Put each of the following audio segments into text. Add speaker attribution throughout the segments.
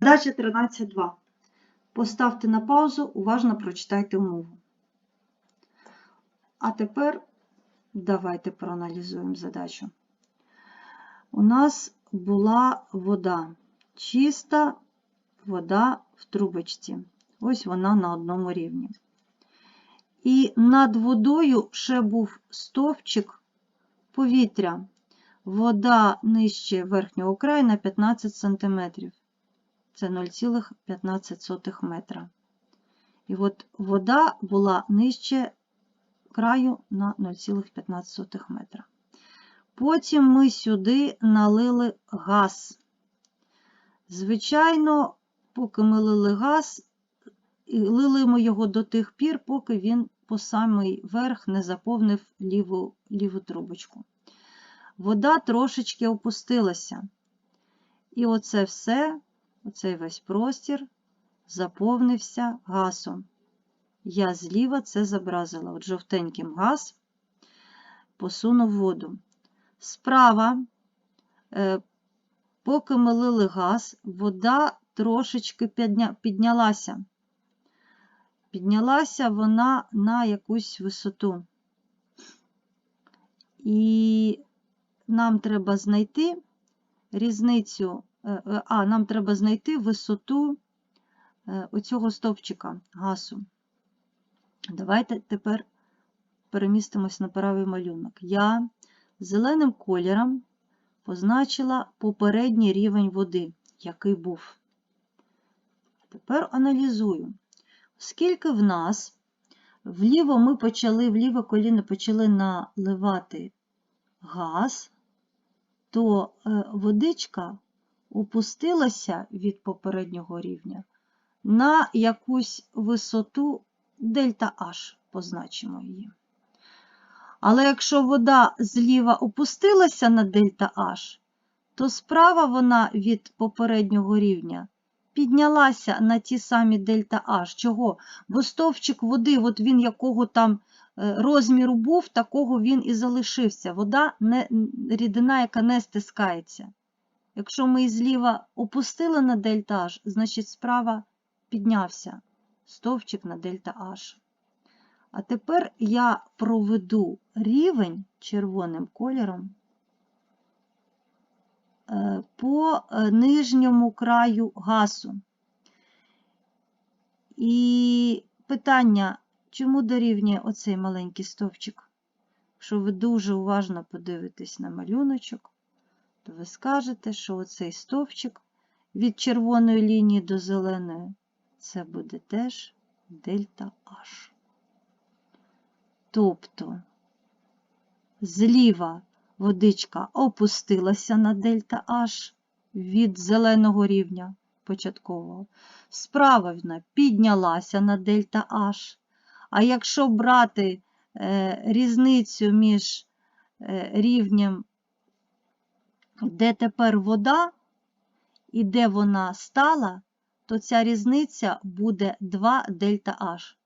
Speaker 1: Задача 13.2. Поставте на паузу, уважно прочитайте умову. А тепер давайте проаналізуємо задачу. У нас була вода, чиста вода в трубочці. Ось вона на одному рівні. І над водою ще був стовпчик повітря. Вода нижче верхнього краю на 15 см. Це 0,15 метра. І от вода була нижче краю на 0,15 метра. Потім ми сюди налили газ. Звичайно, поки ми лили газ, лили ми його до тих пір, поки він по самий верх не заповнив ліву, ліву трубочку. Вода трошечки опустилася. І оце все, оцей весь простір заповнився газом. Я зліва це зобразила. От жовтеньким газ посунув воду. Справа, е, поки ми лили газ, вода трошечки піднялася. Піднялася вона на якусь висоту. І нам треба знайти різницю, а, нам треба знайти висоту е, оцього стовпчика газу. Давайте тепер перемістимось на правий малюнок. Я зеленим кольором позначила попередній рівень води, який був. Тепер аналізую. Оскільки в нас вліво ми почали, вліве коліно почали наливати газ, то е, водичка опустилася від попереднього рівня на якусь висоту дельта H, позначимо її. Але якщо вода зліва опустилася на дельта H, то справа вона від попереднього рівня піднялася на ті самі дельта H. Чого? Бо стовпчик води, от він якого там е, розміру був, такого він і залишився. Вода не, рідина, яка не стискається. Якщо ми зліва опустили на дельта H, значить справа піднявся стовпчик на дельта H. А тепер я проведу рівень червоним кольором е, по е, нижньому краю газу. І питання, чому дорівнює оцей маленький стовпчик? Якщо ви дуже уважно подивитесь на малюночок, то ви скажете, що оцей стовпчик від червоної лінії до зеленої це буде теж дельта H. Тобто зліва водичка опустилася на дельта H від зеленого рівня початкового. Справа вона піднялася на дельта H. А якщо брати е, різницю між е, рівнем, де тепер вода і де вона стала, то ця різниця буде 2 дельта H.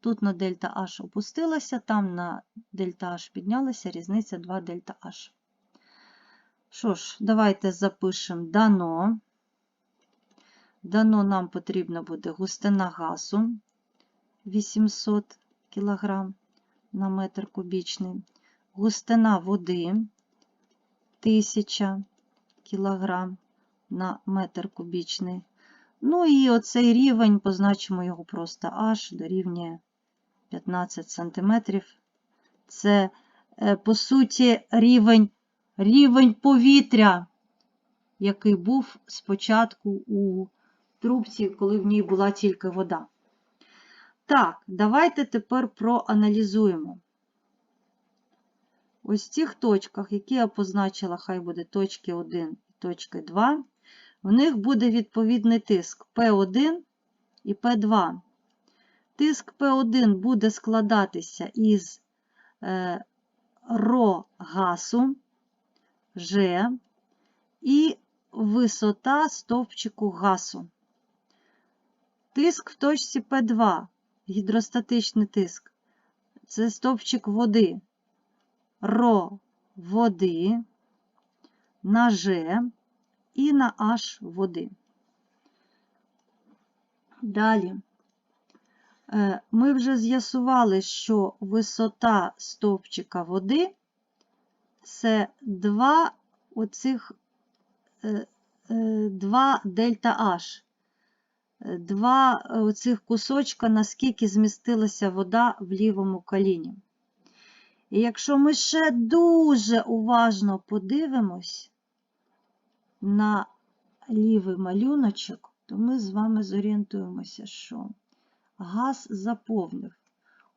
Speaker 1: Тут на дельта H опустилася, там на дельта H піднялася, різниця 2 дельта H. Що ж, давайте запишемо дано. Дано нам потрібно буде густина газу 800 кг на метр кубічний, густина води 1000 кг на метр кубічний. Ну і оцей рівень, позначимо його просто H дорівнює 15 см. Це, е, по суті, рівень, рівень повітря, який був спочатку у трубці, коли в ній була тільки вода. Так, давайте тепер проаналізуємо. Ось в цих точках, які я позначила, хай буде точки 1 і точки 2, в них буде відповідний тиск P1 і P2. Тиск P1 буде складатися із е, ро газу G і висота стовпчику газу. Тиск в точці P2, гідростатичний тиск, це стовпчик води, ро води на G і на H води. Далі. Е, Ми вже з'ясували, що висота стовпчика води це два оцих е, е, два дельта H. Два оцих кусочка, наскільки змістилася вода в лівому коліні. І якщо ми ще дуже уважно подивимось на лівий малюночок, то ми з вами зорієнтуємося, що газ заповнив.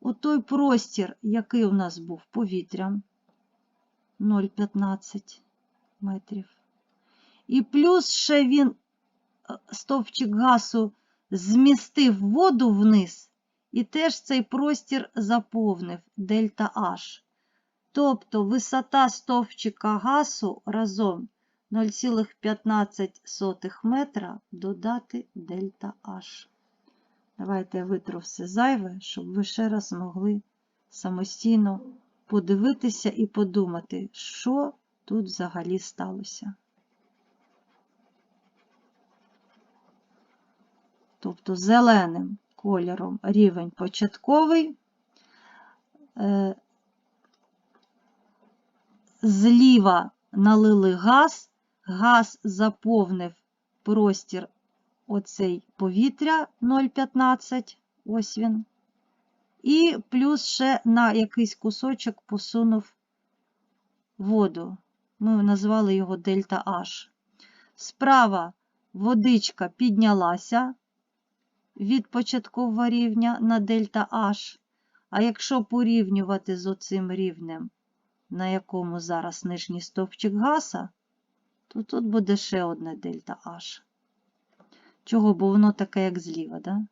Speaker 1: Отой простір, який у нас був повітрям 0,15 метрів. І плюс ще він, е, стовпчик газу, змістив воду вниз, і теж цей простір заповнив дельта H. Тобто висота стовпчика газу разом 0,15 метра додати дельта H. Давайте я витру все зайве, щоб ви ще раз могли самостійно подивитися і подумати, що тут взагалі сталося. Тобто зеленим кольором рівень початковий, е, зліва налили газ, газ заповнив простір оцей повітря 0,15, ось він. І плюс ще на якийсь кусочок посунув воду. Ми назвали його дельта H. Справа водичка піднялася від початкового рівня на дельта H. А якщо порівнювати з оцим рівнем, на якому зараз нижній стовпчик газа, то тут буде ще одне дельта H. Чого? Бо воно таке, як зліва, да?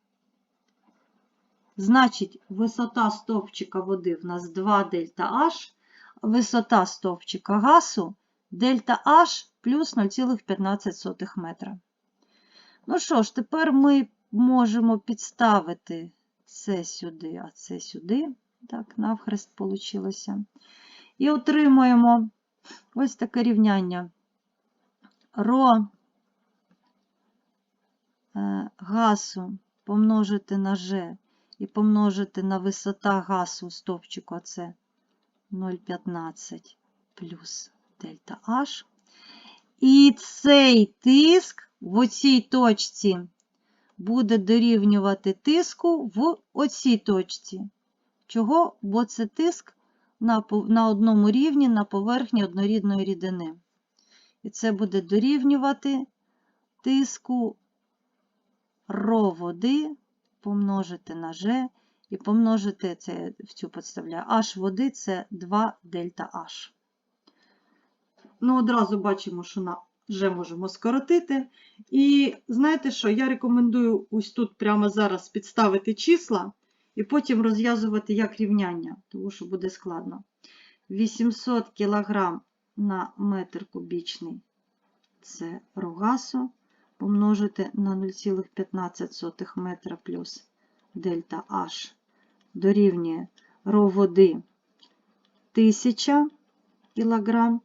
Speaker 1: Значить, висота стовпчика води в нас 2 дельта H, висота стовпчика газу дельта H плюс 0,15 метра. Ну що ж, тепер ми можемо підставити це сюди, а це сюди. Так, навхрест вийшло. І отримуємо ось таке рівняння. Ро е, газу помножити на G і помножити на висота газу стовпчику, це 0,15 плюс дельта H. І цей тиск в оцій точці буде дорівнювати тиску в оцій точці. Чого? Бо це тиск на, на одному рівні на поверхні однорідної рідини. І це буде дорівнювати тиску ро води помножити на G і помножити це в цю підставляю H води це 2 дельта H. Ну, одразу бачимо, що на G можемо скоротити. І знаєте що, я рекомендую ось тут прямо зараз підставити числа і потім розв'язувати як рівняння, тому що буде складно. 800 кг на метр кубічний це рогасу помножити на 0,15 метра плюс дельта H дорівнює ро води 1000 кг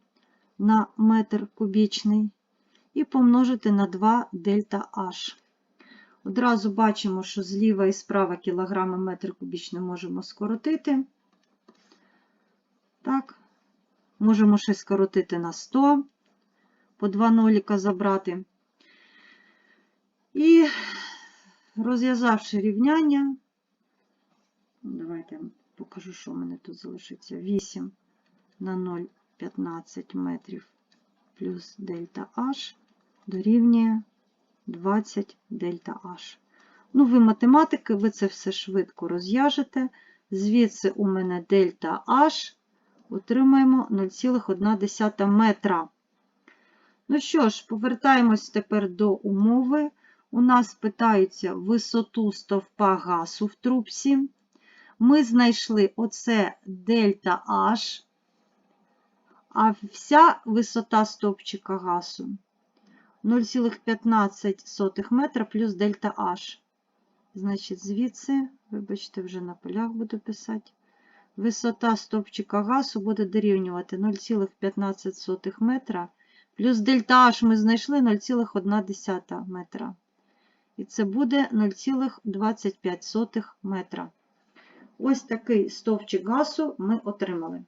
Speaker 1: на метр кубічний і помножити на 2 дельта H. Одразу бачимо, що зліва і справа кілограми метр кубічний можемо скоротити. Так, можемо ще скоротити на 100, по 2 ноліка забрати. І розв'язавши рівняння, давайте я покажу, що в мене тут залишиться. 8 на 0,15 метрів плюс дельта H дорівнює 20 дельта H. Ну, ви математики, ви це все швидко розв'яжете. Звідси у мене дельта H отримаємо 0,1 метра. Ну що ж, повертаємось тепер до умови. У нас питаються висоту стовпа газу в трубці. Ми знайшли оце дельта H, а вся висота стовпчика газу 0,15 метра плюс дельта H. Значить, звідси, вибачте, вже на полях буду писати, висота стовпчика газу буде дорівнювати 0,15 метра плюс дельта H ми знайшли 0,1 метра. і це буде 0,25 метра. Ось такий стовпчик газу ми отримали.